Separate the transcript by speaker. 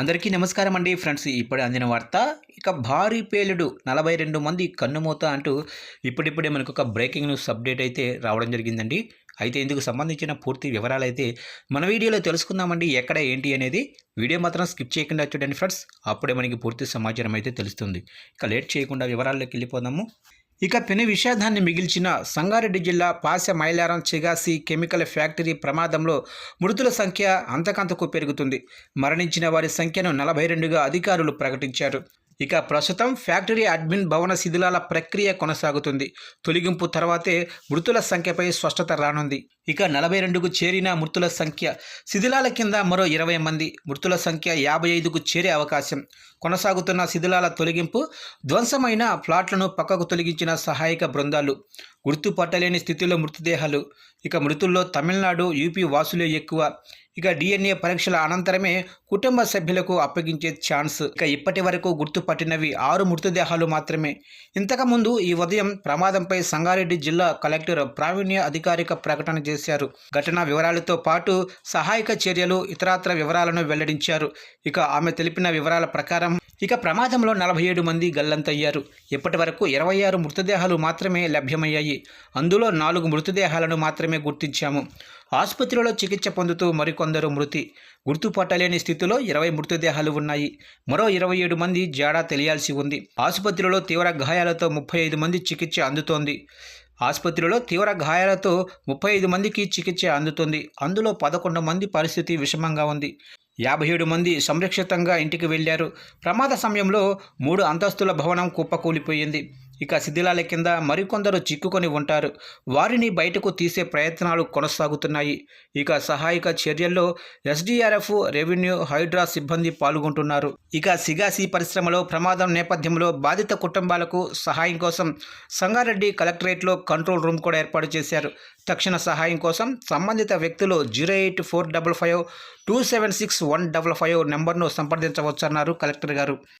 Speaker 1: అందరికీ నమస్కారం అండి ఫ్రెండ్స్ ఇప్పుడే అందిన వార్త ఇక భారీ పేలుడు నలభై రెండు మంది కన్నుమూత అంటూ ఇప్పుడిప్పుడే మనకు ఒక బ్రేకింగ్ న్యూస్ అప్డేట్ అయితే రావడం జరిగిందండి. అయితే ఇందుకు సంబంధించిన పూర్తి వివరాలు అయితే మన వీడియోలో తెలుసుకుందామండి ఎక్కడ ఏంటి అనేది. వీడియో మాత్రం స్కిప్ చేయకుండా చూడండి ఫ్రెండ్స్ అప్పుడే మనకి పూర్తి సమాచారం అయితే తెలుస్తుంది. ఇక లేట్ చేయకుండా వివరాల్లోకి వెళ్ళిపోదాము. ఇక పెను విషాదాన్ని మిగిల్చిన సంగారెడ్డి జిల్లా పాస మైలారం చిగాసి కెమికల్ ఫ్యాక్టరీ ప్రమాదంలో మృతుల సంఖ్య అంతకంతకు పెరుగుతుంది. మరణించిన వారి సంఖ్యను నలభై రెండుగా అధికారులు ప్రకటించారు. ఇక ప్రస్తుతం ఫ్యాక్టరీ అడ్మిన్ భవన శిథిలాల ప్రక్రియ కొనసాగుతుంది. తొలగింపు తర్వాతే మృతుల సంఖ్యపై స్పష్టత రానుంది. ఇక నలభై రెండుకు చేరిన మృతుల సంఖ్య శిథిలాల కింద మరో ఇరవై మంది. మృతుల సంఖ్య యాభై ఐదుకు చేరే అవకాశం. కొనసాగుతున్న శిథిలాల తొలగింపు ధ్వంసమైన ప్లాట్లను పక్కకు తొలగించిన సహాయక బృందాలు. గుర్తుపట్టలేని స్థితిలో మృతదేహాలు. ఇక మృతుల్లో తమిళనాడు యూపీ వాసులే ఎక్కువ. ఇక డిఎన్ఏ పరీక్షల అనంతరమే కుటుంబ సభ్యులకు అప్పగించే ఛాన్స్. ఇక ఇప్పటి వరకు గుర్తుపట్టినవి ఆరు మృతదేహాలు మాత్రమే. ఇంతకుముందు ఈ ఉదయం ప్రమాదంపై సంగారెడ్డి జిల్లా కలెక్టర్ ప్రావీణ్య అధికారిక ప్రకటన చేశారు. ఘటన వివరాలతో పాటు సహాయక చర్యలు ఇతరత్ర వివరాలను వెల్లడించారు. ఇక ఆమె తెలిపిన వివరాల ప్రకారం ఇక ప్రమాదంలో నలభై ఏడు మంది గల్లంతయ్యారు. ఇప్పటి వరకు ఇరవై ఆరు మృతదేహాలు మాత్రమే లభ్యమయ్యాయి. అందులో నాలుగు మృతదేహాలను మాత్రమే గుర్తించాము. ఆసుపత్రిలో చికిత్స పొందుతూ మరికొందరు మృతి. గుర్తుపట్టలేని స్థితిలో ఇరవై మృతదేహాలు ఉన్నాయి. మరో ఇరవై ఏడు మంది జాడా తెలియాల్సి ఉంది. ఆసుపత్రిలో తీవ్ర గాయాలతో ముప్పై ఐదు మంది చికిత్స అందుతోంది. ఆసుపత్రిలో తీవ్ర గాయాలతో ముప్పై ఐదు మందికి చికిత్స అందుతుంది. అందులో పదకొండు మంది పరిస్థితి విషమంగా ఉంది. యాభై ఏడు మంది సంరక్షితంగా ఇంటికి వెళ్ళారు ప్రమాద సమయంలో మూడు అంతస్తుల భవనం కుప్పకూలిపోయింది. ఇక శిథిలాల కింద మరికొందరు చిక్కుకొని ఉంటారు. వారిని బయటకు తీసే ప్రయత్నాలు కొనసాగుతున్నాయి. ఇక సహాయక చర్యల్లో ఎస్డీఆర్ఎఫ్ రెవెన్యూ హైడ్రా సిబ్బంది పాల్గొంటున్నారు. ఇక సిగాసి పరిశ్రమలో ప్రమాదం నేపథ్యంలో బాధిత కుటుంబాలకు సహాయం కోసం సంగారెడ్డి కలెక్టరేట్లో కంట్రోల్ రూమ్ కూడా ఏర్పాటు చేశారు. తక్షణ సహాయం కోసం సంబంధిత వ్యక్తులు zero eight four double five two seven six one double five నెంబర్ను సంప్రదించవచ్చన్నారు కలెక్టర్ గారు.